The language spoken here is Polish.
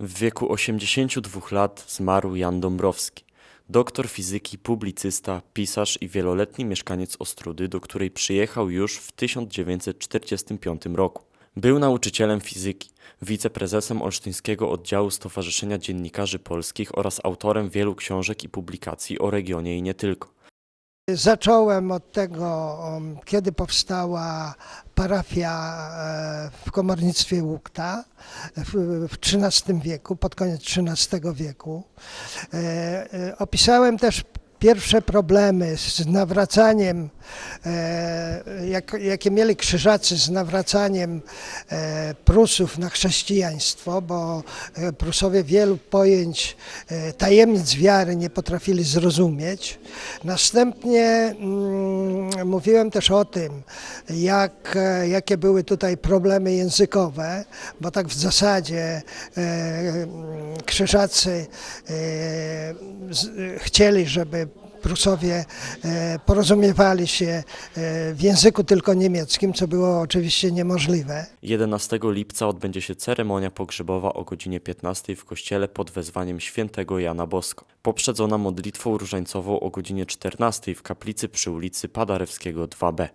W wieku 82 lat zmarł Jan Dąbrowski, doktor fizyki, publicysta, pisarz i wieloletni mieszkaniec Ostrudy, do której przyjechał już w 1945 roku. Był nauczycielem fizyki, wiceprezesem Olsztyńskiego Oddziału Stowarzyszenia Dziennikarzy Polskich oraz autorem wielu książek i publikacji o regionie i nie tylko. Zacząłem od tego, um, kiedy powstała parafia e, w komornictwie Łukta w, XIII wieku, pod koniec XIII wieku. E, e, Opisałem też pierwsze problemy z nawracaniem, e, jak, jakie mieli krzyżacy z nawracaniem e, Prusów na chrześcijaństwo, bo e, Prusowie wielu pojęć tajemnic wiary nie potrafili zrozumieć. Następnie mm, mówiłem też o tym, jak, jakie były tutaj problemy językowe, bo tak w zasadzie mm, krzyżacy chcieli, żeby Prusowie e, porozumiewali się e, w języku tylko niemieckim, co było oczywiście niemożliwe. 11 lipca odbędzie się ceremonia pogrzebowa o godzinie 15 w kościele pod wezwaniem świętego Jana Bosko, poprzedzona modlitwą różańcową o godzinie 14 w kaplicy przy ulicy Padarewskiego 2b.